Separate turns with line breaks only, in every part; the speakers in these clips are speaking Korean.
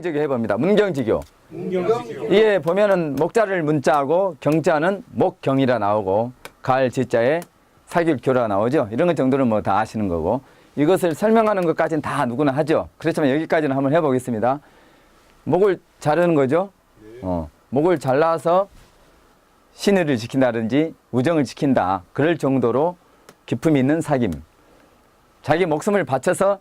문경지교 해봅니다. 문경지교.
문경지교.
이게 보면은 목자를 문자하고 경자는 목경이라 나오고 가을 지자에 사길교라 나오죠. 이런 것 정도는 뭐 다 아시는 거고 이것을 설명하는 것까지는 다 누구나 하죠. 그렇지만 여기까지는 한번 해보겠습니다. 목을 자르는 거죠. 어, 목을 잘라서 신의를 지킨다든지 우정을 지킨다. 그럴 정도로 기품이 있는 사귐. 자기 목숨을 바쳐서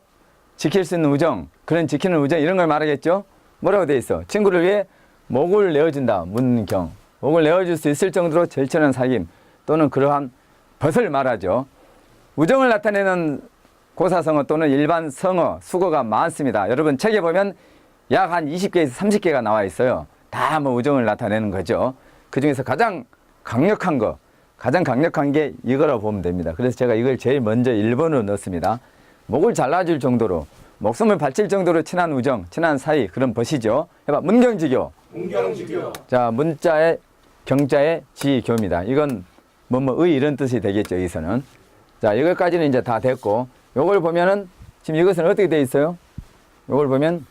지킬 수 있는 우정, 그런 지키는 우정 이런 걸 말하겠죠. 뭐라고 돼 있어? 친구를 위해 목을 내어준다. 문경. 목을 내어줄 수 있을 정도로 절친한 사귐 또는 그러한 벗을 말하죠. 우정을 나타내는 고사성어 또는 일반 성어, 수거가 많습니다. 여러분 책에 보면 약 한 20개에서 30개가 나와 있어요. 다 뭐 우정을 나타내는 거죠. 그 중에서 가장 강력한 거, 가장 강력한 게 이거라고 보면 됩니다. 그래서 제가 이걸 제일 먼저 1번으로 넣었습니다. 목을 잘라줄 정도로, 목숨을 바칠 정도로 친한 우정, 친한 사이, 그런 벗이죠. 해봐, 문경지교.
문경지교.
자, 문자의 경자의 지교입니다. 이건 뭐뭐의 이런 뜻이 되겠죠, 여기서는. 자, 이것까지는 이제 다 됐고, 요걸 보면은 지금 이것은 어떻게 돼 있어요? 요걸 보면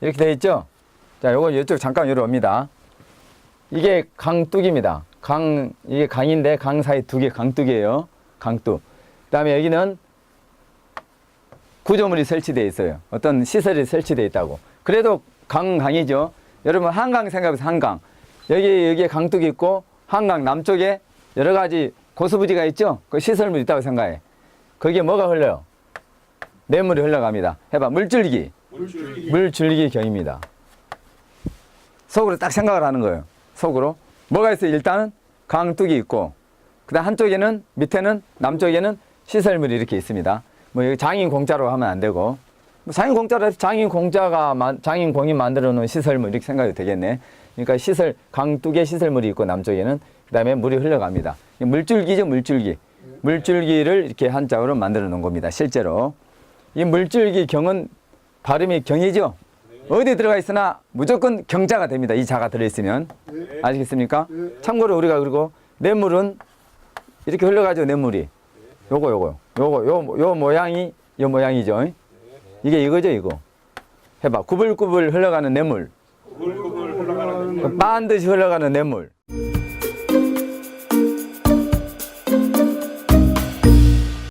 이렇게 돼 있죠? 자, 요거 이쪽 잠깐 이리 옵니다. 이게 강둑입니다. 강, 이게 강인데 강 사이 두 개 강둑이에요. 강둑. 그 다음에 여기는 구조물이 설치되어 있어요. 어떤 시설이 설치되어 있다고. 그래도 강, 강이죠. 여러분 한강 생각해서 한강. 여기, 여기에 강둑이 있고 한강 남쪽에 여러 가지 고수부지가 있죠. 그 시설물이 있다고 생각해. 거기에 뭐가 흘러요? 냇물이 흘러갑니다. 해봐. 물줄기.
물줄기.
물줄기 경입니다. 속으로 딱 생각을 하는 거예요. 속으로. 뭐가 있어요? 일단은 강둑이 있고, 그 다음 한쪽에는, 밑에는, 남쪽에는 시설물이 이렇게 있습니다. 뭐, 장인 공짜로 하면 안 되고, 뭐 장인 공짜로 해서 장인 공짜가, 만- 장인 공이 만들어 놓은 시설 물 이렇게 생각이 되겠네. 그러니까 시설, 강둑에 시설물이 있고, 남쪽에는, 그 다음에 물이 흘러갑니다. 이 물줄기죠, 물줄기. 물줄기를 이렇게 한자어로 만들어 놓은 겁니다. 실제로. 이 물줄기 경은 발음이 경이죠? 어디 들어가 있으나 무조건 경자가 됩니다. 이 자가 들어있으면. 아시겠습니까? 참고로 우리가 그리고 냇물은 이렇게 흘러가죠, 냇물이. 요거, 요거. 요거, 요, 요 모양이, 요 모양이죠. 이게 이거죠, 이거. 해봐. 구불구불 흘러가는 냇물.
구불구불 흘러가는
반드시 흘러가는 냇물.